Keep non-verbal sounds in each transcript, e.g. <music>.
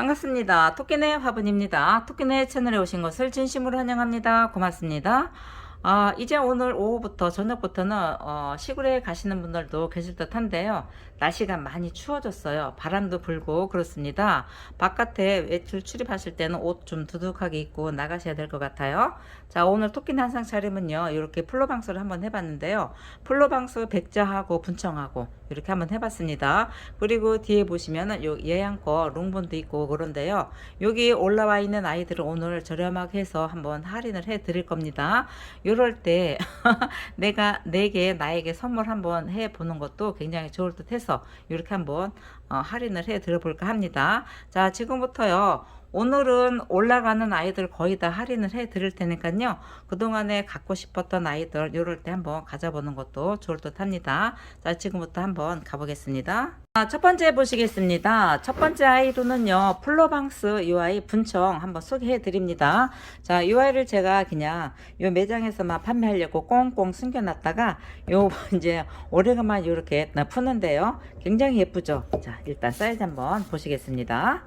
반갑습니다. 토끼네 화분입니다. 토끼네 채널에 오신 것을 진심으로 환영합니다. 고맙습니다. 아, 이제 오늘 오후부터 저녁부터는 어, 시골에 가시는 분들도 계실 듯 한데요. 날씨가 많이 추워졌어요. 바람도 불고 그렇습니다. 바깥에 외출 출입하실 때는 옷 좀 두둑하게 입고 나가셔야 될 것 같아요. 자, 오늘 토끼네 한상 차림은요. 이렇게 플로방수를 한번 해봤는데요. 플로방수 백자하고 분청하고 이렇게 한번 해봤습니다. 그리고 뒤에 보시면은 요 예양거 롱본도 있고 그런데요. 여기 올라와 있는 아이들을 오늘 저렴하게 해서 한번 할인을 해 드릴 겁니다. 이럴 때 <laughs> 내가 내게 나에게 선물 한번 해 보는 것도 굉장히 좋을 듯 해서 이렇게 한번 어, 할인을 해 드려 볼까 합니다. 자, 지금부터요. 오늘은 올라가는 아이들 거의 다 할인을 해 드릴 테니까요. 그동안에 갖고 싶었던 아이들 이럴 때 한번 가져보는 것도 좋을 듯 합니다. 자, 지금부터 한번 가보겠습니다. 아, 첫 번째 보시겠습니다. 첫 번째 아이로는요, 플로방스 이 아이 분청 한번 소개해 드립니다. 자, 이 아이를 제가 그냥 요 매장에서만 판매하려고 꽁꽁 숨겨놨다가 요 <laughs> 이제 오래간만 이렇게 푸는데요. 굉장히 예쁘죠? 자, 일단 사이즈 한번 보시겠습니다.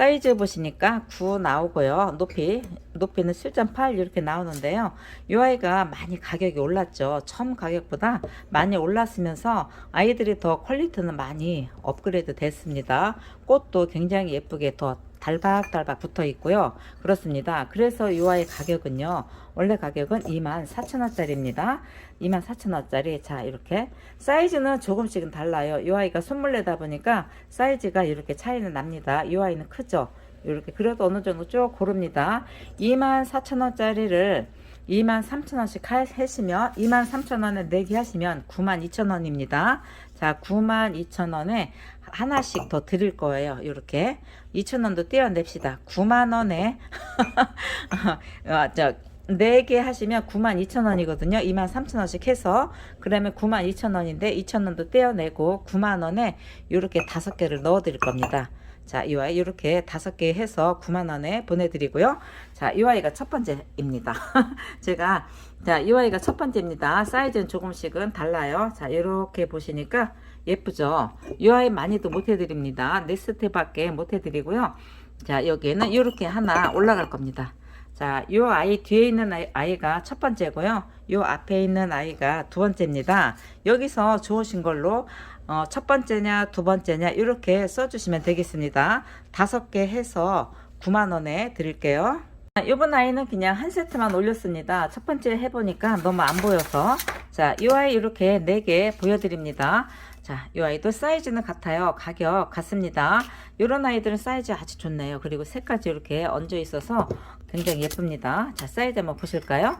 사이즈 보시니까 9 나오고요. 높이 높이는 7.8 이렇게 나오는데요. 이 아이가 많이 가격이 올랐죠. 처음 가격보다 많이 올랐으면서 아이들이 더 퀄리티는 많이 업그레이드 됐습니다. 꽃도 굉장히 예쁘게 더 달박달박 붙어 있고요. 그렇습니다. 그래서 이 아이 가격은요. 원래 가격은 24,000원짜리입니다. 24,000원짜리. 자, 이렇게 사이즈는 조금씩은 달라요. 이 아이가 선물 내다 보니까 사이즈가 이렇게 차이는 납니다. 이 아이는 크죠. 이렇게 그래도 어느 정도 쭉 고릅니다. 24,000원짜리를 23,000원씩 하시면 23,000원에 내기 하시면 92,000원입니다. 자, 92,000원에 하나씩 더 드릴 거예요. 이렇게 2,000원도 떼어냅시다. 9만원에 <laughs> 어, 저 4개 하시면 92,000원이거든요. 23,000원씩 해서 그러면 92,000원인데 2,000원도 떼어내고 9만원에 이렇게 다섯 개를 넣어 드릴 겁니다. 자, 이 아이 이렇게 다섯 개 해서 9만 원에 보내드리고요. 자, 이 아이가 첫 번째입니다. <laughs> 제가 자, 이 아이가 첫 번째입니다. 사이즈는 조금씩은 달라요. 자, 이렇게 보시니까 예쁘죠. 이 아이 많이도 못 해드립니다. 네 스텝밖에 못 해드리고요. 자, 여기에는 이렇게 하나 올라갈 겁니다. 자, 요 아이 뒤에 있는 아이, 아이 가 첫 번째고요. 요 앞에 있는 아이가 두 번째입니다. 여기서 좋으신 걸로 어, 첫 번째냐 두 번째냐 이렇게 써주시면 되겠습니다. 다섯 개 해서 9만 원에 드릴게요. 이번 아이는 그냥 한 세트만 올렸습니다. 첫 번째 해보니까 너무 안 보여서 자, 이 아이 이렇게 네 개 보여드립니다. 자, 이 아이도 사이즈는 같아요. 가격 같습니다. 이런 아이들은 사이즈 아주 좋네요. 그리고 색까지 이렇게 얹어 있어서 굉장히 예쁩니다. 자, 사이즈 한번 보실까요?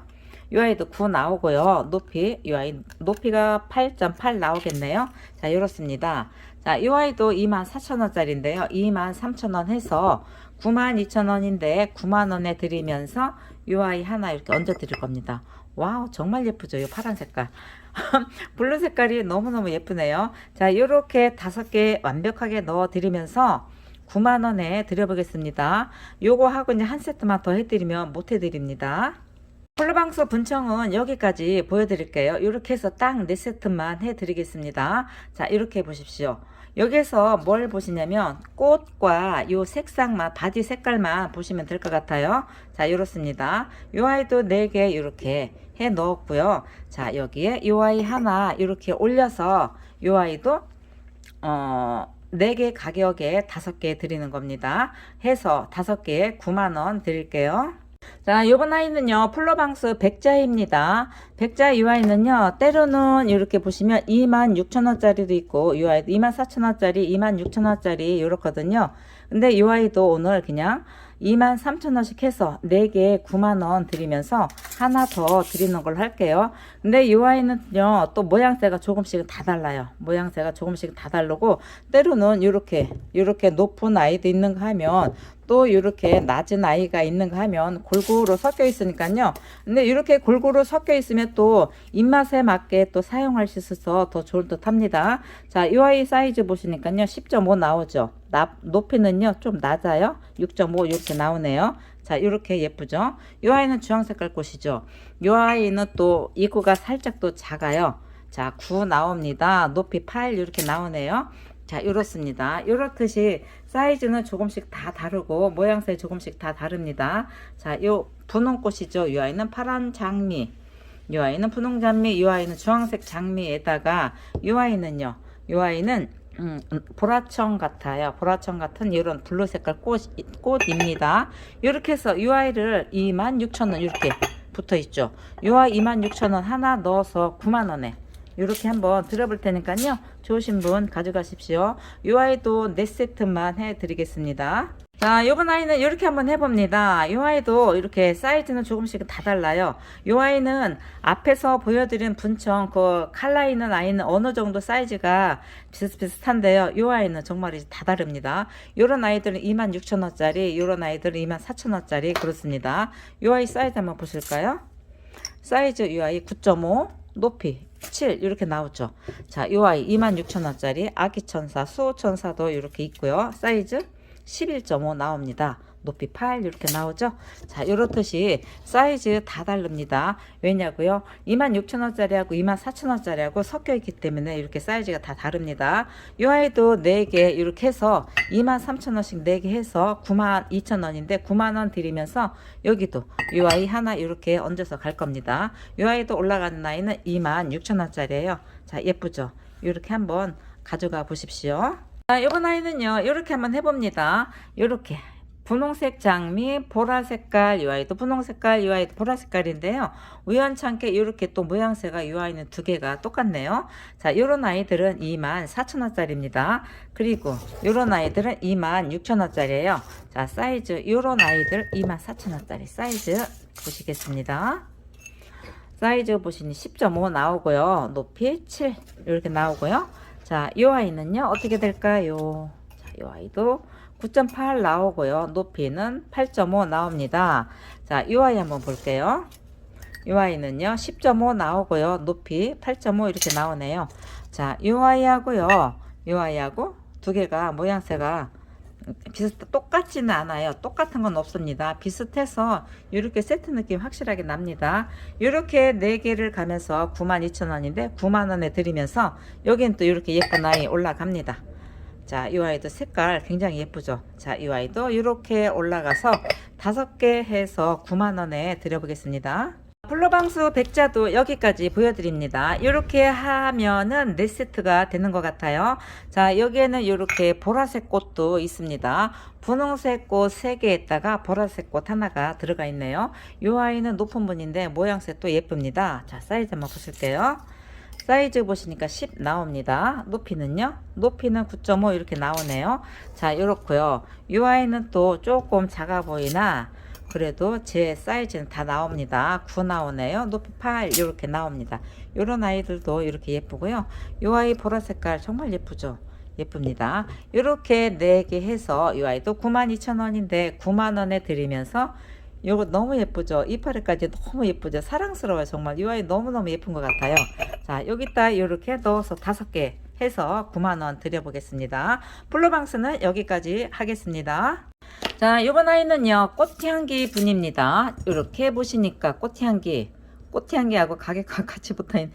이 아이도 9 나오고요. 높이, 이 아이 높이가 8.8 나오겠네요. 자, 이렇습니다. 자, 이 아이도 24,000원짜리인데요. 23,000원 해서 92,000원인데 9만원에 드리면서 이 아이 하나 이렇게 얹어 드릴 겁니다. 와우, 정말 예쁘죠? 이 파란 색깔. <laughs> 블루 색깔이 너무너무 예쁘네요. 자, 이렇게 다섯 개 완벽하게 넣어 드리면서 9만원에 드려보겠습니다. 요거 하고 이제 한 세트만 더 해드리면 못 해드립니다. 폴로방수 분청은 여기까지 보여드릴게요. 이렇게 해서 딱 4세트만 해드리겠습니다. 자, 이렇게 보십시오. 여기서 뭘 보시냐면 꽃과 요 색상만 바디 색깔만 보시면 될 것 같아요. 자, 이렇습니다. 요 아이도 4개 이렇게 해 넣었고요. 자, 여기에 요 아이 하나 이렇게 올려서 요 아이도 어 4개 가격에 5개 드리는 겁니다. 해서 5개에 9만원 드릴게요. 자, 요번 아이는요, 플로방스 백자입니다. 백자 이 아이는요, 때로는 이렇게 보시면 26,000원짜리도 있고, 이 아이도 24,000원짜리, 26,000원짜리, 이렇거든요. 근데 이 아이도 오늘 그냥 23,000원씩 해서 4개 9만원 드리면서 하나 더 드리는 걸 할게요. 근데 이 아이는요, 또 모양새가 조금씩은 다 달라요. 모양새가 조금씩 다 다르고, 때로는 이렇게, 이렇게 높은 아이도 있는가 하면, 또 이렇게 낮은 아이가 있는가 하면 골고루 섞여 있으니까요. 근데 이렇게 골고루 섞여 있으면 또 입맛에 맞게 또 사용할 수 있어서 더 좋을 듯 합니다. 자, 이 아이 사이즈 보시니까요. 10.5 나오죠. 나, 높이는요. 좀 낮아요. 6.5 이렇게 나오네요. 자, 이렇게 예쁘죠? 이 아이는 주황 색깔 꽃이죠. 이 아이는 또 입구가 살짝 또 작아요. 자, 9 나옵니다. 높이 8 이렇게 나오네요. 자, 이렇습니다. 이렇듯이 사이즈는 조금씩 다 다르고 모양새 조금씩 다 다릅니다. 자, 요 분홍 꽃이죠. 이 아이는 파란 장미. 이 아이는 분홍 장미, 이 아이는 주황색 장미에다가 이 아이는요. 이 아이는 음, 음, 보라청 같아요. 보라청 같은 이런 블루 색깔 꽃, 꽃입니다. 이렇게 해서 이 아이를 26,000원 이렇게 붙어 있죠. 이 아이 26,000원 하나 넣어서 9만원에 이렇게 한번 들어볼 테니까요. 좋으신 분 가져가십시오. 이 아이도 네 세트만 해드리겠습니다. 자, 요번 아이는 이렇게 한번 해봅니다. 이 아이도 이렇게 사이즈는 조금씩 다 달라요. 이 아이는 앞에서 보여드린 분청 그 칼라 있는 아이는 어느 정도 사이즈가 비슷비슷한데요. 이 아이는 정말 이제 다 다릅니다. 요런 아이들은 26,000원짜리, 요런 아이들은 24,000원짜리 그렇습니다. 이 아이 사이즈 한번 보실까요? 사이즈 이 아이 9.5, 높이 7 이렇게 나오죠. 자, 이 아이 26,000원짜리 아기 천사, 수호 천사도 이렇게 있고요. 사이즈 11.5 나옵니다. 높이 8 이렇게 나오죠. 자, 이렇듯이 사이즈 다 다릅니다. 왜냐고요? 26,000원짜리하고 24,000원짜리하고 섞여 있기 때문에 이렇게 사이즈가 다 다릅니다. 이 아이도 4개 이렇게 해서 23,000원씩 4개 해서 92,000원인데 9만원 드리면서 여기도 이 아이 하나 이렇게 얹어서 갈 겁니다. 이 아이도 올라가는 아이는 26,000원짜리예요. 자, 예쁘죠? 이렇게 한번 가져가 보십시오. 자, 이번 아이는요, 이렇게 한번 해봅니다. 이렇게. 분홍색 장미, 보라 색깔, 이 아이도 분홍 색깔, 이 아이도 보라 색깔인데요. 우연찮게 이렇게 또 모양새가 이 아이는 두 개가 똑같네요. 자, 요런 아이들은 24,000원짜리입니다. 그리고 요런 아이들은 26,000원짜리예요. 자, 사이즈, 요런 아이들 24,000원짜리 사이즈 보시겠습니다. 사이즈 보시니 10.5 나오고요. 높이 7 이렇게 나오고요. 자, 이 아이는요. 어떻게 될까요? 자, 이 아이도 9.8 나오고요. 높이는 8.5 나옵니다. 자, 이 아이 한번 볼게요. 이 아이는요. 10.5 나오고요. 높이 8.5 이렇게 나오네요. 자. 이 아이하고 두 개가 모양새가 비슷 똑같지는 않아요. 똑같은 건 없습니다. 비슷해서 이렇게 세트 느낌 확실하게 납니다. 이렇게 네 개를 가면서 92,000원인데 9만 원에 드리면서 여기는 또 이렇게 예쁜 아이 올라갑니다. 자, 이 아이도 색깔 굉장히 예쁘죠. 자, 이 아이도 이렇게 올라가서 다섯 개 해서 9만 원에 드려보겠습니다. 플로방수 백자도 여기까지 보여드립니다. 이렇게 하면은 네 세트가 되는 것 같아요. 자, 여기에는 이렇게 보라색 꽃도 있습니다. 분홍색 꽃 3개에다가 보라색 꽃 하나가 들어가 있네요. 이 아이는 높은 분인데 모양새 또 예쁩니다. 자, 사이즈 한번 보실게요. 사이즈 보시니까 10 나옵니다. 높이는요? 높이는 9.5 이렇게 나오네요. 자, 이렇고요. 이 아이는 또 조금 작아 보이나 그래도 제 사이즈는 다 나옵니다. 9 나오네요. 높이 8 이렇게 나옵니다. 이런 아이들도 이렇게 예쁘고요. 이 아이 보라 색깔 정말 예쁘죠? 예쁩니다. 이렇게 4개 해서 이 아이도 92,000원인데 9만원에 드리면서 이거 너무 예쁘죠? 이파리까지 너무 예쁘죠? 사랑스러워요. 정말 이 아이 너무너무 예쁜 것 같아요. 자, 여기다 이렇게 넣어서 다섯 개 해서 9만원 드려보겠습니다. 플로방스는 여기까지 하겠습니다. 자, 요번 아이는요, 꽃향기 분입니다. 이렇게 보시니까 꽃향기, 꽃향기하고 가격과 <laughs> 같이 붙어 있는,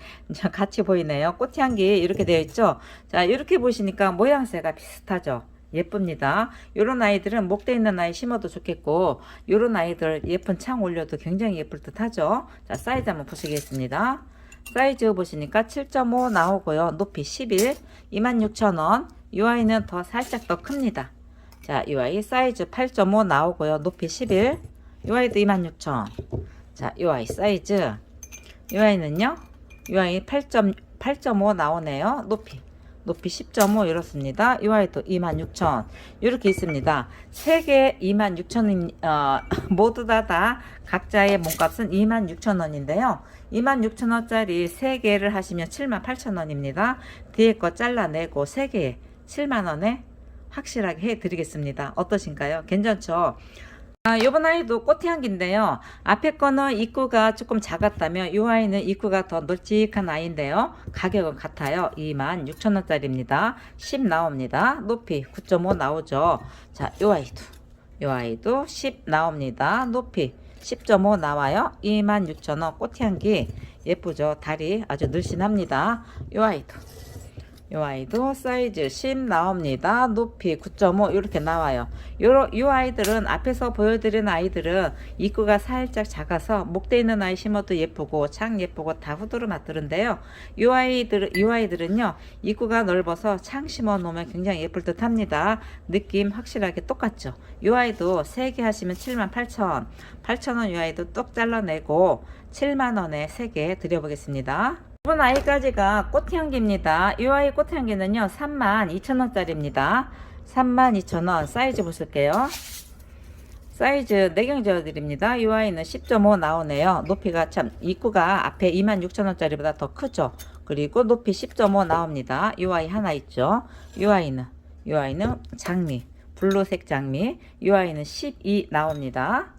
같이 보이네요. 꽃향기 이렇게 되어 있죠? 자, 이렇게 보시니까 모양새가 비슷하죠? 예쁩니다. 요런 아이들은 목대 있는 아이 심어도 좋겠고, 요런 아이들 예쁜 창 올려도 굉장히 예쁠 듯 하죠? 자, 사이즈 한번 보시겠습니다. 사이즈 보시니까 7.5 나오고요. 높이 11, 26,000원. 이 아이는 더 살짝 더 큽니다. 자, 이 아이 사이즈 8.5 나오고요. 높이 11. 이 아이도 26,000원. 자, 이 아이 사이즈. 이 아이는요. 이 아이 8.8.5 나오네요. 높이. 높이 10.5 이렇습니다. 이 아이도 26,000원. 이렇게 있습니다. 3개 26,000원, 어, <laughs> 모두 다 다 각자의 몸값은 26,000원인데요. 26,000원짜리 3개를 하시면 78,000원입니다. 뒤에 거 잘라내고 3개에 7만원에 확실하게 해드리겠습니다. 어떠신가요? 괜찮죠? 아, 요번 아이도 꽃향기인데요. 앞에 거는 입구가 조금 작았다면 이 아이는 입구가 더 널찍한 아이인데요. 가격은 같아요. 26,000원짜리입니다. 10 나옵니다. 높이 9.5 나오죠. 자, 이 아이도 이 아이도 10 나옵니다. 높이 10.5 나와요. 26,000원 꽃향기 예쁘죠? 다리 아주 늘씬합니다. 이 아이도 이 아이도 사이즈 10 나옵니다. 높이 9.5 이렇게 나와요. 요러, 이 아이들은 앞에서 보여드린 아이들은 입구가 살짝 작아서 목대 있는 아이 심어도 예쁘고 창 예쁘고 다 후드로 맞들은데요. 이 아이들 이 아이들은요 입구가 넓어서 창 심어 놓으면 굉장히 예쁠 듯 합니다. 느낌 확실하게 똑같죠. 이 아이도 3개 하시면 78,000 8,000원 이 아이도 똑 잘라내고 7만원에 3개 드려보겠습니다. 이번 아이까지가 꽃향기입니다. 이 아이 꽃향기는요 32,000원짜리입니다. 32,000원 사이즈 보실게요. 사이즈 내경 지어드립니다. 이 아이는 10.5 나오네요. 높이가 참 입구가 앞에 26,000원짜리보다 더 크죠. 그리고 높이 10.5 나옵니다. 이 아이 하나 있죠. 이 아이는 이 아이는 장미 블루색 장미 이 아이는 12 나옵니다.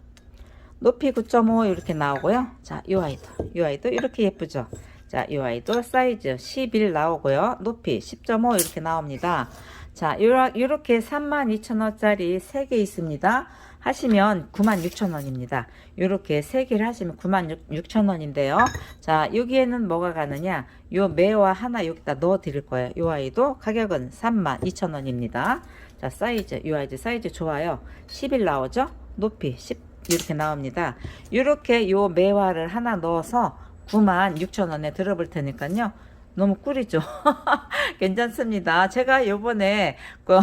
높이 9.5 이렇게 나오고요. 자, 이 아이도 이 아이도 이렇게 예쁘죠. 자, 이 아이도 사이즈 11 나오고요. 높이 10.5 이렇게 나옵니다. 자, 이렇게 32,000원짜리 3개 있습니다. 하시면 96,000원입니다. 이렇게 3개를 하시면 96,000원인데요. 자, 여기에는 뭐가 가느냐? 요 매와 하나 여기다 넣어 드릴 거예요. 이 아이도 가격은 32,000원입니다. 자, 사이즈, 이 아이즈 사이즈 좋아요. 11 나오죠? 높이 10 이렇게 나옵니다. 이렇게 요 매화를 하나 넣어서 96,000원에 들어볼 테니까요. 너무 꿀이죠. <laughs> 괜찮습니다. 제가 요번에 그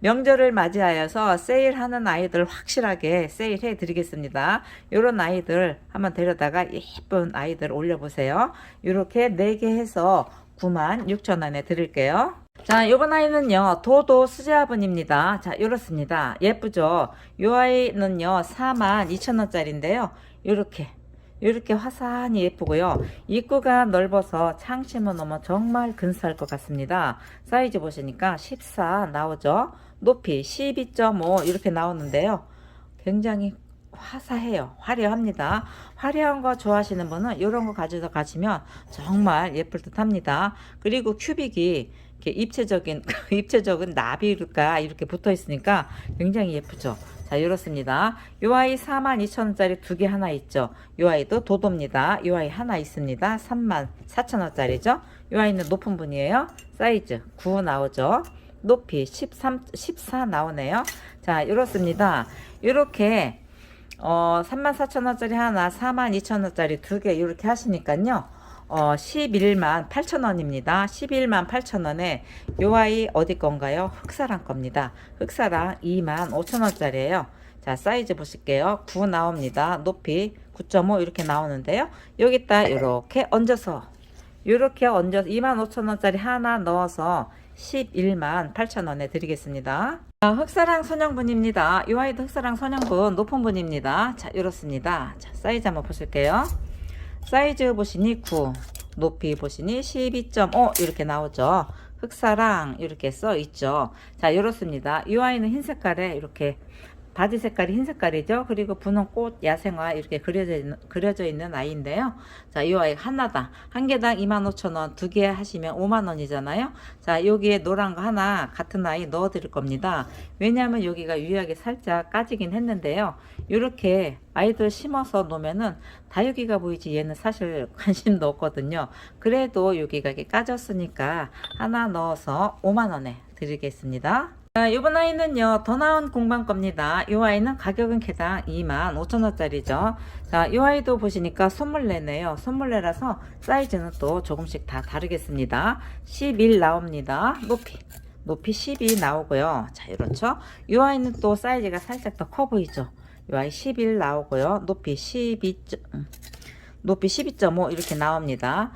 명절을 맞이하여서 세일하는 아이들 확실하게 세일해 드리겠습니다. 요런 아이들 한번 데려다가 예쁜 아이들 올려보세요. 이렇게 4개 해서 96,000원에 드릴게요. 자, 요번 아이는요, 도도 수제화분입니다. 자, 이렇습니다. 예쁘죠? 요 아이는요, 42,000원짜리인데요. 요렇게. 이렇게 화사하니 예쁘고요. 입구가 넓어서 창 심어 놓으면 정말 근사할 것 같습니다. 사이즈 보시니까 14 나오죠. 높이 12.5 이렇게 나오는데요. 굉장히 화사해요. 화려합니다. 화려한 거 좋아하시는 분은 이런 거 가져다 가시면 정말 예쁠 듯 합니다. 그리고 큐빅이 이렇게 입체적인 <laughs> 입체적인 나비가 이렇게 붙어 있으니까 굉장히 예쁘죠. 자, 이렇습니다. 요 아이 42,000원짜리 두 개 하나 있죠. 요 아이도 도도입니다. 요 아이 하나 있습니다. 34,000원짜리죠. 요 아이는 높은 분이에요. 사이즈 9 나오죠. 높이 13, 14 나오네요. 자, 이렇습니다. 이렇게 어, 34,000원짜리 하나, 42,000원짜리 두 개 이렇게 하시니까요. 어, 11만 8천원입니다. 11만 8천원에 요 아이 어디 건가요? 흑사랑 겁니다. 흑사랑 2만 5천원짜리예요. 자, 사이즈 보실게요. 9 나옵니다. 높이 9.5 이렇게 나오는데요. 여기다 이렇게 얹어서 이렇게 얹어서 2만 5천원짜리 하나 넣어서 11만 8천원에 드리겠습니다. 자, 흑사랑 소형분입니다. 이 아이도 흑사랑 소형분 높은 분입니다. 자, 이렇습니다. 자, 사이즈 한번 보실게요. 사이즈 보시니 9 높이 보시니 12.5 이렇게 나오죠 흑사랑 이렇게 써 있죠 자 이렇습니다 이 아이는 흰 색깔에 이렇게 바지 색깔이 흰 색깔이죠. 그리고 분홍 꽃 야생화 이렇게 그려져 있는, 그려져 있는 아이인데요. 자, 이 아이 하나당 한 개당 25,000원, 두 개 하시면 5만 원이잖아요. 자, 여기에 노란 거 하나 같은 아이 넣어 드릴 겁니다. 왜냐하면 여기가 유약이 살짝 까지긴 했는데요. 이렇게 아이들 심어서 놓으면은 다육이가 보이지 얘는 사실 <laughs> 관심도 없거든요. 그래도 여기가 이렇게 까졌으니까 하나 넣어서 5만 원에 드리겠습니다. 자, 이번 아이는요, 더 나은 공방 겁니다. 이 아이는 가격은 개당 2만 5천원짜리죠. 자, 이 아이도 보시니까 손물레네요. 손물레라서 사이즈는 또 조금씩 다 다르겠습니다. 11 나옵니다. 높이. 높이 12 나오고요. 자, 이렇죠. 이 아이는 또 사이즈가 살짝 더 커 보이죠. 이 아이 11 나오고요. 높이 12. 높이 12.5 이렇게 나옵니다.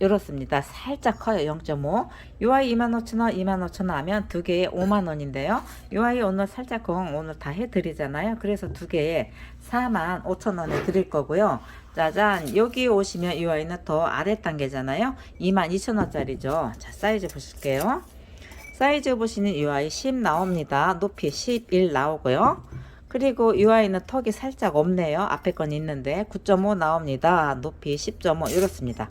이렇습니다. 살짝 커요. 0.5. 요 아이 25,000원, 25,000원 하면 두 개에 5만원인데요. 요 아이 오늘 살짝 공 오늘 다 해드리잖아요. 그래서 두 개에 45,000원에 드릴 거고요. 짜잔. 여기 오시면 이 아이는 더 아래 단계잖아요. 22,000원짜리죠. 자, 사이즈 보실게요. 사이즈 보시는 이 아이 10 나옵니다. 높이 11 나오고요. 그리고 이 아이는 턱이 살짝 없네요. 앞에 건 있는데 9.5 나옵니다. 높이 10.5 이렇습니다.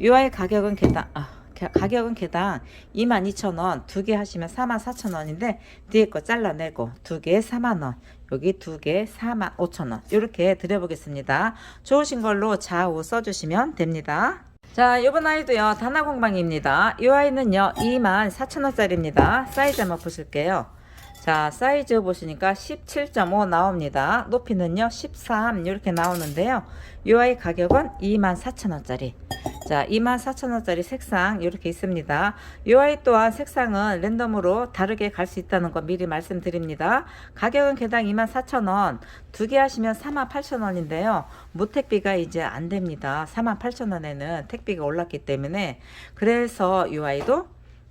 이 아이 가격은 개당 아, 가격은 개당 22,000원 두 개 하시면 44,000원인데 뒤에 거 잘라내고 두 개에 4만원 여기 두 개 4만 5천원 이렇게 드려보겠습니다. 좋으신 걸로 좌우 써주시면 됩니다. 자, 이번 아이도요, 단아공방입니다. 이 아이는요, 24,000원짜리입니다. 사이즈 한번 보실게요. 자, 사이즈 보시니까 17.5 나옵니다. 높이는요, 13 이렇게 나오는데요. 이 아이 가격은 24,000원짜리. 자, 24,000원짜리 색상 이렇게 있습니다. 이 아이 또한 색상은 랜덤으로 다르게 갈 수 있다는 거 미리 말씀드립니다. 가격은 개당 24,000원, 두 개 하시면 48,000원인데요. 무택비가 이제 안 됩니다. 48,000원에는 택비가 올랐기 때문에 그래서 이 아이도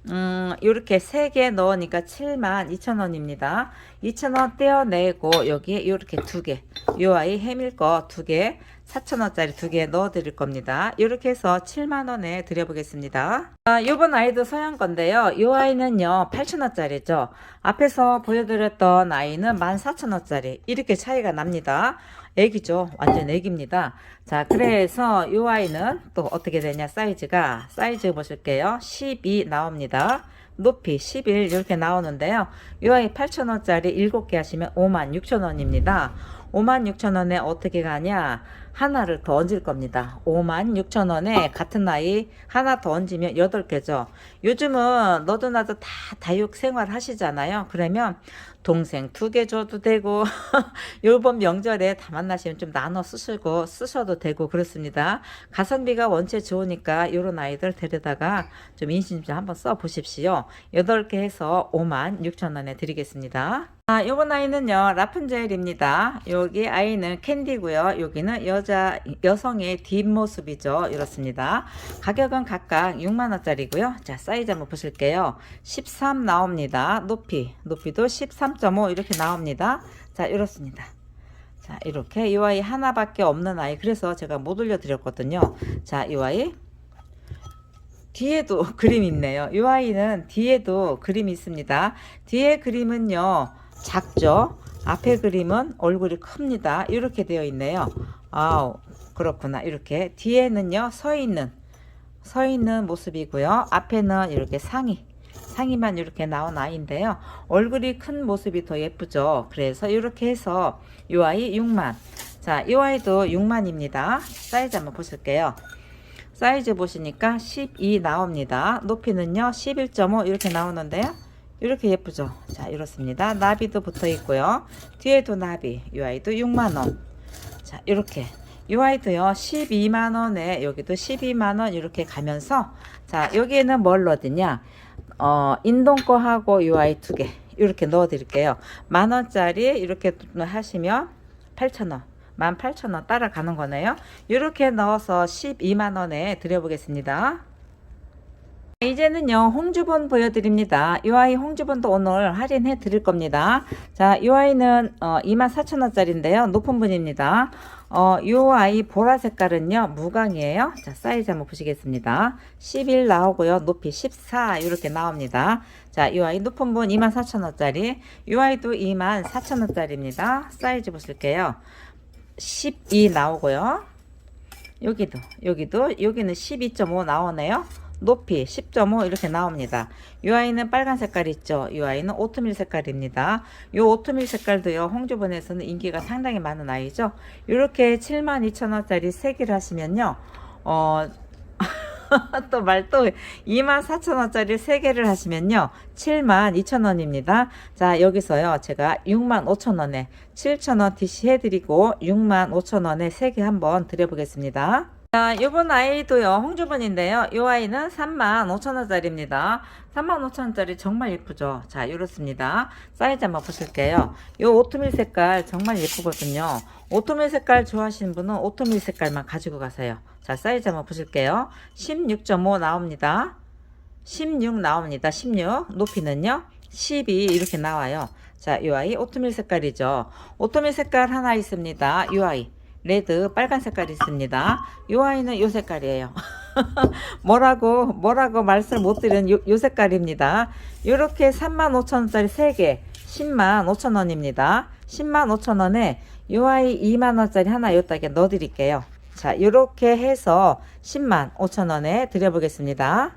음, 요렇게 세개 넣으니까 7만 2천 원입니다. 2천 원 떼어내고 여기에 요렇게 두 개, 요 아이 해밀 거두 개, 4천 원짜리 두개 넣어 드릴 겁니다. 이렇게 해서 7만 원에 드려보겠습니다. 아, 요번 아이도 서양 건데요. 요 아이는요, 8천 원짜리죠. 앞에서 보여드렸던 아이는 14,000원짜리. 이렇게 차이가 납니다. 애기죠. 완전 애기입니다. 자, 그래서 요 아이는 또 어떻게 되냐, 사이즈가. 사이즈 보실게요. 12 나옵니다. 높이 11 이렇게 나오는데요. 요 아이 8,000원짜리 7개 하시면 56,000원입니다. 56,000원에 어떻게 가냐? 하나를 더 얹을 겁니다. 56,000원에 같은 나이 하나 더 얹으면 8개죠. 요즘은 너도 나도 다 다육 생활 하시잖아요. 그러면 동생 두 개 줘도 되고 <laughs> 요번 명절에 다 만나시면 좀 나눠 쓰시고 쓰셔도 되고 그렇습니다. 가성비가 원체 좋으니까 요런 아이들 데려다가 좀 인심 좀 한번 써 보십시오. 8개 해서 56,000원에 드리겠습니다. 아, 요번 아이는요, 라푼젤입니다. 여기 아이는 캔디고요. 여기는 여 자, 여성의 뒷모습이죠. 이렇습니다. 가격은 각각 6만 원짜리고요. 자, 사이즈 한번 보실게요. 13 나옵니다. 높이, 높이도 13.5 이렇게 나옵니다. 자, 이렇습니다. 자, 이렇게 이 아이 하나밖에 없는 아이. 그래서 제가 못 올려 드렸거든요. 자, 이 아이. 뒤에도 <laughs> 그림 있네요. 이 아이는 뒤에도 그림이 있습니다. 뒤에 그림은요, 작죠? 앞에 그림은 얼굴이 큽니다. 이렇게 되어 있네요. 아우, 그렇구나. 이렇게. 뒤에는요, 서 있는, 서 있는 모습이고요. 앞에는 이렇게 상의. 상의만 이렇게 나온 아이인데요. 얼굴이 큰 모습이 더 예쁘죠. 그래서 이렇게 해서 이 아이 6만. 자, 이 아이도 6만입니다. 사이즈 한번 보실게요. 사이즈 보시니까 12 나옵니다. 높이는요 11.5 이렇게 나오는데요. 이렇게 예쁘죠? 자 이렇습니다. 나비도 붙어 있고요. 뒤에도 나비. 이 아이도 6만원. 자 이렇게 이 아이도요 12만원에 여기도 12만원 이렇게 가면서 자 여기에는 뭘 넣어드냐 어 인동 거하고 이 아이 두 개 이렇게 넣어 드릴게요. 만원짜리 이렇게 하시면 8천원 18,000원 따라가는 거네요. 이렇게 넣어서 12만원에 드려보겠습니다. 이제는요 홍주본 보여드립니다. 이 아이 홍주본도 오늘 할인해 드릴 겁니다. 자이 아이는 어, 24,000원짜리인데요. 높은 분입니다. 어, 이 아이 보라 색깔은요 무광이에요. 자 사이즈 한번 보시겠습니다. 11 나오고요. 높이 14 이렇게 나옵니다. 자이 아이 높은 분 24,000원짜리. 이 아이도 24,000원짜리입니다. 사이즈 보실게요. 12 나오고요. 여기도 여기도 여기는 12.5 나오네요 높이 10.5 이렇게 나옵니다. 이 아이는 빨간 색깔 있죠. 이 아이는 오트밀 색깔입니다. 이 오트밀 색깔도요. 홍주본에서는 인기가 상당히 많은 아이죠. 이렇게 72,000원짜리 3개를 하시면요. 어, <laughs> 또말또 24,000원짜리 3개를 하시면요. 72,000원입니다. 자, 여기서요. 제가 65,000원에 7,000원 DC 해드리고 65,000원에 3개 한번 드려보겠습니다. 자, 요번 아이도요, 홍주번인데요. 요 아이는 35,000원짜리입니다. 35,000원짜리 정말 예쁘죠? 자, 이렇습니다. 사이즈 한번 보실게요. 요 오토밀 색깔 정말 예쁘거든요. 오토밀 색깔 좋아하시는 분은 오토밀 색깔만 가지고 가세요. 자, 사이즈 한번 보실게요. 16.5 나옵니다. 16 나옵니다. 16. 높이는요, 12 이렇게 나와요. 자, 요 아이 오토밀 색깔이죠. 오토밀 색깔 하나 있습니다. 요 아이. 레드 빨간 색깔이 있습니다. 요 아이는 요 색깔이에요. <laughs> 뭐라고 뭐라고 말씀 못 드린 요, 요 색깔입니다. 요렇게 35,000원짜리 3개 10만 5천원입니다. 10만 5천원에 요 아이 2만원짜리 하나 요따게 넣어 드릴게요. 자 요렇게 해서 10만 5천원에 드려보겠습니다.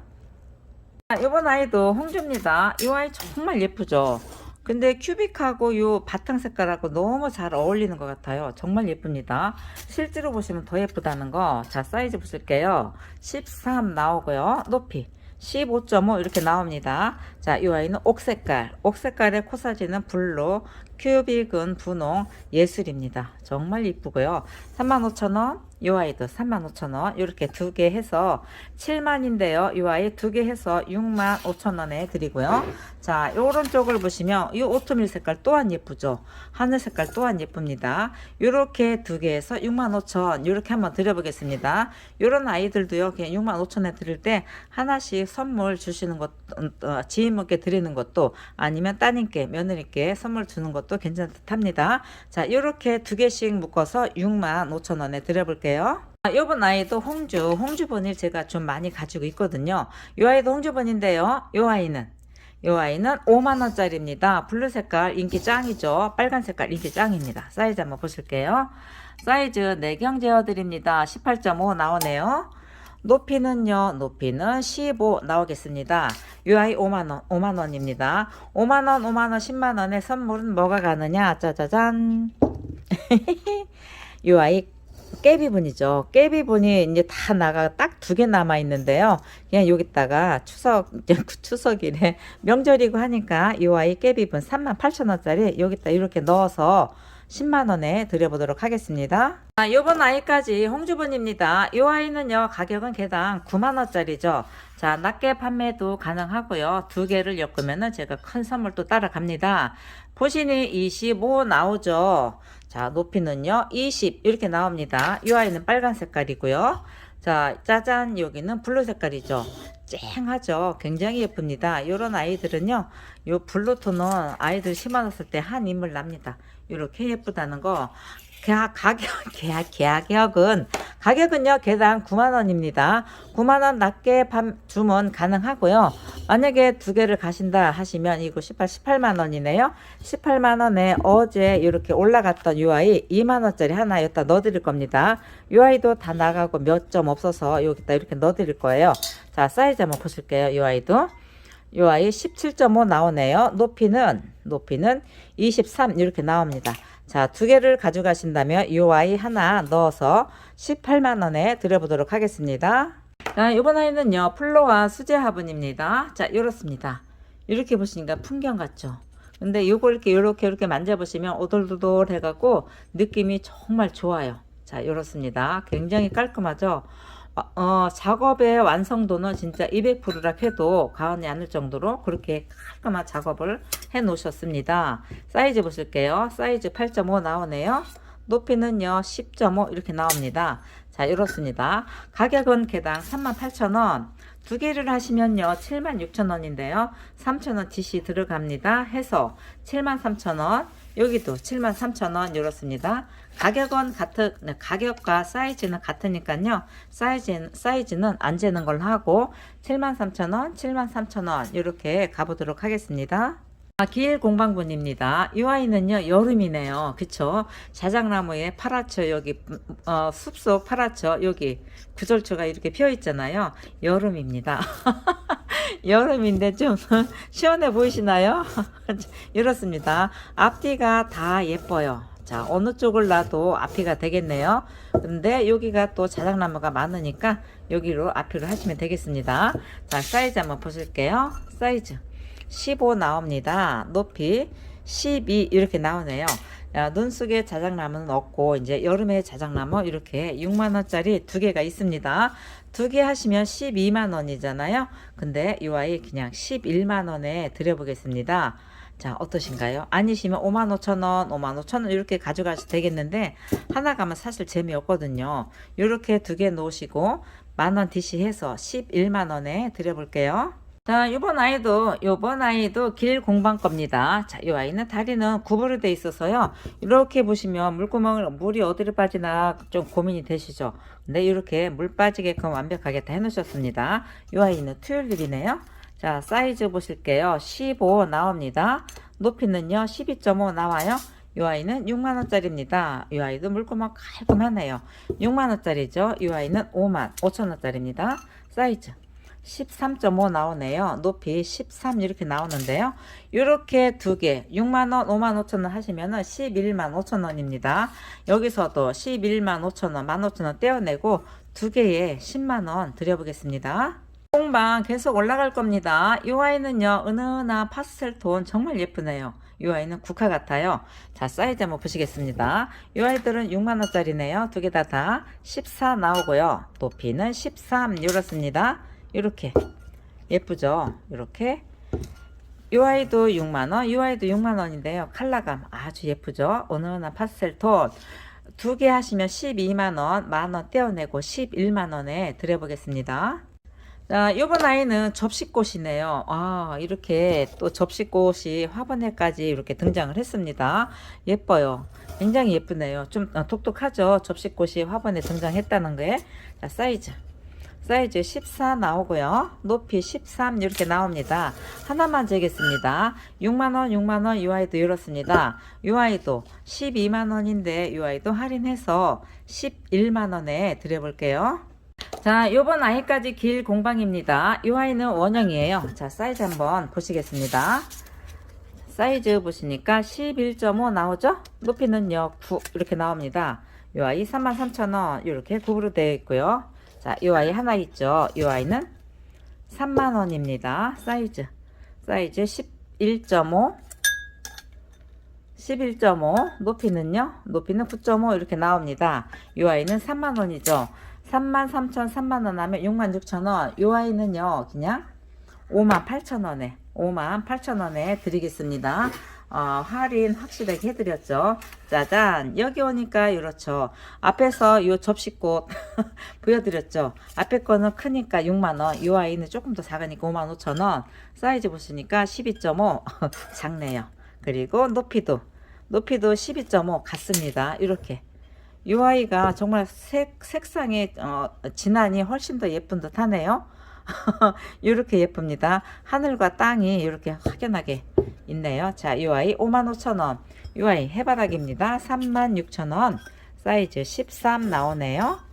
자, 요번 아이도 홍주입니다. 이 아이 정말 예쁘죠? 근데 큐빅하고 요 바탕 색깔하고 너무 잘 어울리는 것 같아요. 정말 예쁩니다. 실제로 보시면 더 예쁘다는 거. 자, 사이즈 보실게요. 13 나오고요. 높이. 15.5 이렇게 나옵니다. 자, 이 아이는 옥색깔. 옥색깔의 코사지는 블루, 큐빅은 분홍, 예술입니다. 정말 이쁘고요. 35,000원. 이 아이도 35,000원. 이렇게 두 개 해서 7만인데요. 이 아이 두 개 해서 6만 5천원에 드리고요. 자, 요런 쪽을 보시면 이 오토밀 색깔 또한 예쁘죠. 하늘 색깔 또한 예쁩니다. 요렇게 두개 해서 6만 5천 요렇게 한번 드려보겠습니다. 요런 아이들도요. 그냥 6만 5천에 드릴 때 하나씩 선물 주시는 것, 어, 지인분께 드리는 것도 아니면 따님께 며느리께 선물 주는 것도 괜찮을 듯 합니다. 자, 요렇게 두 개씩 묶어서 6만 5천 원에 드려볼게요. 아, 요번 아이도 홍주, 홍주본을 제가 좀 많이 가지고 있거든요. 요 아이도 홍주본인데요. 요 아이는 요 아이는 5만원짜리입니다. 블루 색깔 인기 짱이죠. 빨간 색깔 인기 짱입니다. 사이즈 한번 보실게요. 사이즈 4경 재어드립니다. 18.5 나오네요. 높이는요, 높이는 15 나오겠습니다. 요 아이 5만원, 5만원입니다. 5만원, 5만원, 10만원의 선물은 뭐가 가느냐? 짜자잔. <laughs> 요 아이 깨비분이죠. 깨비분이 이제 다 나가 딱 두 개 남아 있는데요. 그냥 여기다가 추석 <laughs> 추석이래 명절이고 하니까 이 아이 깨비분 38,000원짜리 여기다 이렇게 넣어서 10만 원에 드려보도록 하겠습니다. 아, 요번 아이까지 홍주분입니다. 이 아이는요 가격은 개당 9만 원짜리죠. 자 낮게 판매도 가능하고요. 두 개를 엮으면은 제가 큰 선물 또 따라갑니다. 보시니 25 나오죠. 자 높이는요 20 이렇게 나옵니다. 이 아이는 빨간 색깔이고요. 자 짜잔 여기는 블루 색깔이죠. 쨍하죠. 굉장히 예쁩니다. 요런 아이들은요 요 블루톤은 아이들 심어놨을 때 한 인물 납니다. 이렇게 예쁘다는 거. 가- 가격, <laughs> 계약, 계약은, 가격은요, 개당 9만 원입니다. 9만 원 낮게 밤, 주문 가능하고요. 만약에 두 개를 가신다 하시면 이거 18, 18만 원이네요. 18만 원에 어제 이렇게 올라갔던 이 아이 2만 원짜리 하나 여기다 넣어드릴 겁니다. 이 아이도 다 나가고 몇 점 없어서 여기다 이렇게 넣어드릴 거예요. 자, 사이즈 한번 보실게요. 요 아이 17.5 나오네요. 높이는 높이는 23 이렇게 나옵니다. 자, 두 개를 가져가신다면 요 아이 하나 넣어서 18만 원에 드려보도록 하겠습니다. 자, 이번 아이는요. 플로와 수제 화분입니다. 자, 이렇습니다. 이렇게 보시니까 풍경 같죠? 근데 요거 이렇게 이렇게 이렇게 만져보시면 오돌도돌 해갖고 느낌이 정말 좋아요. 자, 이렇습니다. 굉장히 깔끔하죠? 어, 어, 작업의 완성도는 진짜 200%라 해도 과언이 않을 정도로 그렇게 깔끔한 작업을 해 놓으셨습니다. 사이즈 보실게요. 사이즈 8.5 나오네요. 높이는요 10.5 이렇게 나옵니다. 자 이렇습니다. 가격은 개당 38,000원. 두 개를 하시면요 76,000원인데요. 3,000원 DC 들어갑니다. 해서 73,000원. 여기도 73,000원 이렇습니다. 가격은 같은 네, 가격과 사이즈는 같으니까요. 사이즈 사이즈는 안 재는 걸로 하고 73,000원, 73,000원 이렇게 가 보도록 하겠습니다. 아, 길 공방분입니다. 이 아이는요 여름이네요. 그쵸? 자작나무에 파랗죠. 여기 어, 숲속 파랗죠. 여기 구절초가 이렇게 피어 있잖아요. 여름입니다. <laughs> 여름인데 좀 <laughs> 시원해 보이시나요? <laughs> 이렇습니다. 앞뒤가 다 예뻐요. 자, 어느 쪽을 놔도 앞이가 되겠네요. 근데 여기가 또 자작나무가 많으니까 여기로 앞이로 하시면 되겠습니다. 자, 사이즈 한번 보실게요. 사이즈 15 나옵니다. 높이 12 이렇게 나오네요. 야, 눈 속에 자작나무는 없고 이제 여름에 자작나무 이렇게 6만 원짜리 두 개가 있습니다. 두 개 하시면 12만 원이잖아요. 근데 이 아이 그냥 11만 원에 드려보겠습니다. 자 어떠신가요? 아니시면 5만 5천 원, 5만 5천 원 이렇게 가져가셔도 되겠는데 하나 가면 사실 재미없거든요. 이렇게 두 개 놓으시고 만원 DC 해서 11만 원에 드려볼게요. 자, 요번 아이도, 요번 아이도 길 공방 겁니다. 자, 요 아이는 다리는 구부로 돼 있어서요. 이렇게 보시면 물구멍을, 물이 어디로 빠지나 좀 고민이 되시죠? 근데 이렇게 물 빠지게끔 완벽하게 다 해놓으셨습니다. 요 아이는 투율일이네요. 자, 사이즈 보실게요. 15 나옵니다. 높이는요, 12.5 나와요. 이 아이는 6만원짜리입니다. 이 아이도 물구멍 깔끔하네요. 6만원짜리죠. 이 아이는 5만 5천원짜리입니다. 사이즈 13.5 나오네요. 높이 13 이렇게 나오는데요. 이렇게 두 개, 6만원, 5만 5천원 하시면은 11만 5천원입니다. 여기서도 11만 5천원, 1만 5천원 떼어내고 두 개에 10만원 드려보겠습니다. 공방 계속 올라갈 겁니다. 이 아이는요, 은은한 파스텔 톤 정말 예쁘네요. 이 아이는 국화 같아요. 자, 사이즈 한번 보시겠습니다. 이 아이들은 6만원짜리네요. 두 개 다 다 14 나오고요. 높이는 13 이렇습니다. 이렇게 예쁘죠? 이렇게 이 아이도 6만원, 이 아이도 6만원인데요. 컬러감 아주 예쁘죠? 은은한 파스텔 톤. 두 개 하시면 12만원, 만원 떼어내고 11만원에 드려보겠습니다. 자, 이번 아이는 접시꽃이네요. 아, 이렇게 또 접시꽃이 화분에까지 이렇게 등장을 했습니다. 예뻐요. 굉장히 예쁘네요. 좀 어, 독특하죠? 접시꽃이 화분에 등장했다는 게. 자, 사이즈. 사이즈 14 나오고요. 높이 13 이렇게 나옵니다. 하나만 재겠습니다. 6만원, 6만원 이 아이도 이렇습니다. 이 아이도 12만원인데 이 아이도 할인해서 11만원에 드려볼게요. 자, 요번 아이까지 길 공방입니다. 이 아이는 원형이에요. 자, 사이즈 한번 보시겠습니다. 사이즈 보시니까 11.5 나오죠? 높이는요, 9 이렇게 나옵니다. 이 아이 33,000원 이렇게 구부로 되어 있고요. 자, 이 아이 하나 있죠? 이 아이는 3만원입니다. 사이즈. 사이즈 11.5 11.5 높이는요? 높이는 9.5 이렇게 나옵니다. 이 아이는 3만원이죠? 33,000 3만원 하면 66,000원. 이 아이는요 그냥 58,000원에 58,000원에 드리겠습니다 어, 할인 확실하게 해드렸죠. 짜잔. 여기 오니까 이렇죠. 앞에서 요 접시꽃 <laughs> 보여드렸죠. 앞에 거는 크니까 6만원 이 아이는 조금 더 작으니까 55,000원. 사이즈 보시니까 12.5 <laughs> 작네요. 그리고 높이도 높이도 12.5 같습니다. 이렇게. 이 아이가 정말 색, 색상의 어, 진한이 훨씬 더 예쁜 듯 하네요. <laughs> 이렇게 예쁩니다. 하늘과 땅이 이렇게 확연하게 있네요. 자, 이 아이 55,000원. 이 아이 해바라기입니다. 36,000원. 사이즈 13 나오네요.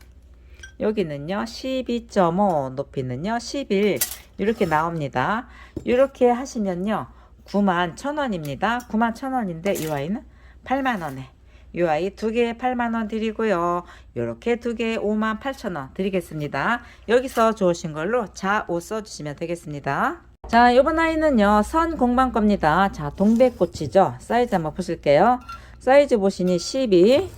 여기는요 12.5 높이는요 11 이렇게 나옵니다 이렇게 하시면요 9만 1천원입니다 9만 1천원인데 이 아이는 8만원에 이 아이 두 개에 8만원 드리고요. 이렇게 두 개에 5만 8천원 드리겠습니다. 여기서 좋으신 걸로 자옷 써주시면 되겠습니다. 자 이번 아이는요 선 공방 겁니다. 자 동백꽃이죠? 사이즈 한번 보실게요. 사이즈 보시니 12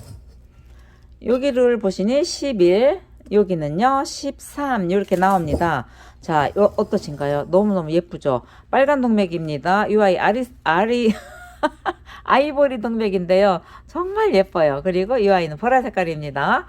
여기를 보시니 11 여기는요 13 이렇게 나옵니다. 자 요, 어떠신가요? 너무너무 예쁘죠? 빨간 동맥입니다. 이 아이 아리 아리 <laughs> <laughs> 아이보리 동맥인데요 정말 예뻐요 그리고 이 아이는 보라 색깔입니다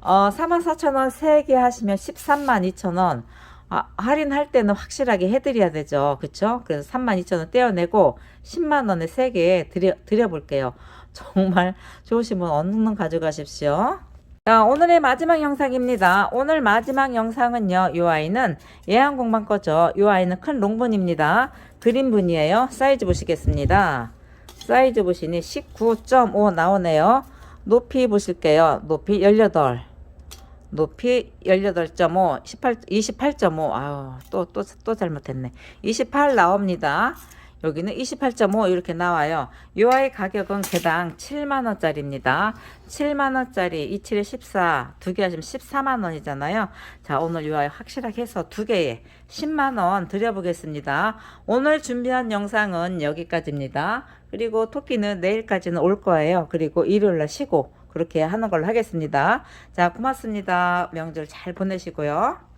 어 44,000원 3개 하시면 13만 2천원 아, 할인할 때는 확실하게 해드려야 되죠 그쵸 그래서 32,000원 떼어내고 10만원에 3개 드려, 드려볼게요 정말 좋으신 분 얼른 가져가십시오 자, 오늘의 마지막 영상입니다. 오늘 마지막 영상은요, 이 아이는 예한공방 거죠. 이 아이는 큰 롱분입니다. 드림분이에요. 사이즈 보시겠습니다. 사이즈 보시니 19.5 나오네요. 높이 보실게요. 높이 18. 높이 18.5, 18, 28.5. 아유, 또, 또, 또 잘못했네. 28 나옵니다. 여기는 28.5 이렇게 나와요. 이 아이 가격은 개당 7만원짜리입니다. 7만원짜리 27에 14, 두 개 하시면 14만원이잖아요. 자, 오늘 이 아이 확실하게 해서 두 개에 10만원 드려보겠습니다. 오늘 준비한 영상은 여기까지입니다. 그리고 토끼는 내일까지는 올 거예요. 그리고 일요일날 쉬고 그렇게 하는 걸로 하겠습니다. 자, 고맙습니다. 명절 잘 보내시고요.